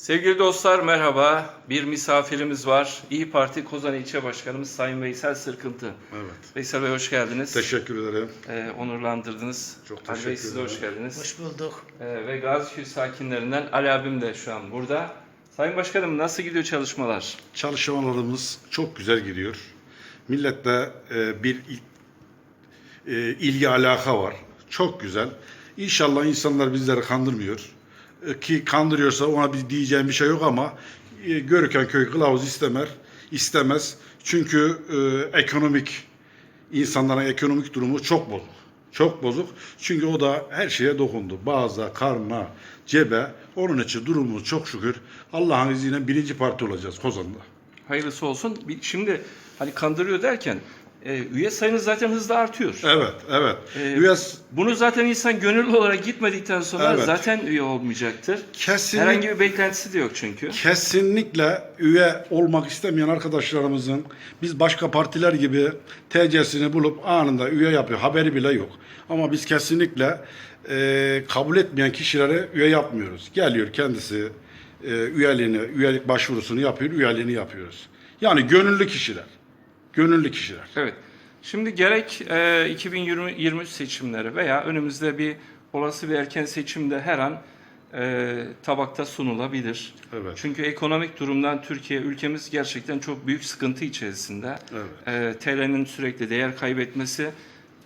Sevgili dostlar merhaba. Bir misafirimiz var. İyi Parti Kozan İlçe Başkanımız Sayın Veysel Sırkıntı. Evet. Veysel Bey hoş geldiniz. Teşekkür ederim. Ee, onurlandırdınız. Çok Ali Bey teşekkür siz de hoş ederim. geldiniz. Hoş bulduk. Ee, ve Gaziköy sakinlerinden Ali abim de şu an burada. Sayın Başkanım nasıl gidiyor çalışmalar? Çalışmalarımız çok güzel gidiyor. Milletle e, bir il- e, ilgi alaka var. Çok güzel. İnşallah insanlar bizleri kandırmıyor. E, ki kandırıyorsa ona bir diyeceğim bir şey yok ama e, Görüken köy kılavuz istemer, istemez. Çünkü e, ekonomik insanların ekonomik durumu çok bozuk. Çok bozuk. Çünkü o da her şeye dokundu. Bazı karnına, cebe. Onun için durumumuz çok şükür. Allah'ın izniyle birinci parti olacağız Kozan'da. Hayırlısı olsun. Şimdi hani kandırıyor derken e, üye sayınız zaten hızla artıyor. Evet, evet. Ee, Üyes Bunu zaten insan gönüllü olarak gitmedikten sonra Evet. zaten üye olmayacaktır. kesinlikle Herhangi bir beklentisi de yok çünkü. Kesinlikle üye olmak istemeyen arkadaşlarımızın biz başka partiler gibi TC'sini bulup anında üye yapıyor. Haberi bile yok. Ama biz kesinlikle e, kabul etmeyen kişilere üye yapmıyoruz. Geliyor kendisi e, üyeliğini, üyelik başvurusunu yapıyor, üyeliğini yapıyoruz. Yani gönüllü kişiler. Gönüllü kişiler. Evet. Şimdi gerek e, 2023 seçimleri veya önümüzde bir olası bir erken seçimde her an e, tabakta sunulabilir. Evet. Çünkü ekonomik durumdan Türkiye ülkemiz gerçekten çok büyük sıkıntı içerisinde. E, TL'nin sürekli değer kaybetmesi,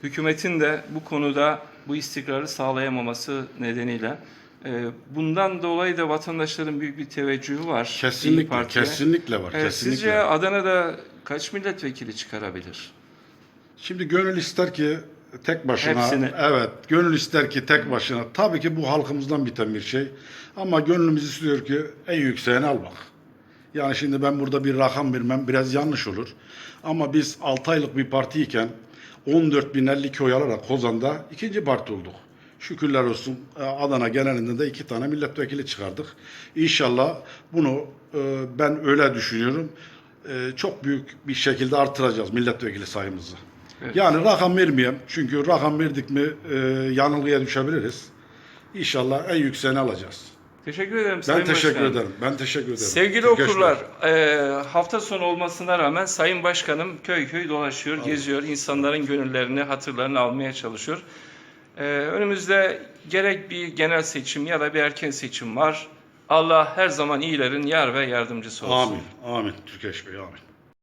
hükümetin de bu konuda bu istikrarı sağlayamaması nedeniyle e, bundan dolayı da vatandaşların büyük bir teveccühü var. Kesinlikle, kesinlikle var. E, kesinlikle. sizce Adana'da kaç milletvekili çıkarabilir? Şimdi gönül ister ki tek başına, Hepsini. evet, gönül ister ki tek başına. Tabii ki bu halkımızdan biten bir şey. Ama gönlümüz istiyor ki en yükseğini almak. Yani şimdi ben burada bir rakam vermem biraz yanlış olur. Ama biz 6 aylık bir partiyken 14.052 oy alarak Kozan'da ikinci parti olduk. Şükürler olsun e, Adana genelinde de iki tane milletvekili çıkardık. İnşallah bunu e, ben öyle düşünüyorum. E, Çok büyük bir şekilde artıracağız milletvekili sayımızı. Evet. Yani rakam vermeyeyim. Çünkü rakam verdik mi e, yanılgıya düşebiliriz. İnşallah en yükseğini alacağız. Teşekkür ederim Ben Sayın teşekkür Başkanım. ederim. Ben teşekkür ederim. Sevgili Türkeş okurlar, e, hafta sonu olmasına rağmen Sayın Başkanım köy köy dolaşıyor, geziyor, insanların gönüllerini, hatırlarını almaya çalışıyor. E, önümüzde gerek bir genel seçim ya da bir erken seçim var. Allah her zaman iyilerin yar ve yardımcısı olsun. Amin. Amin. Türkeş Bey amin.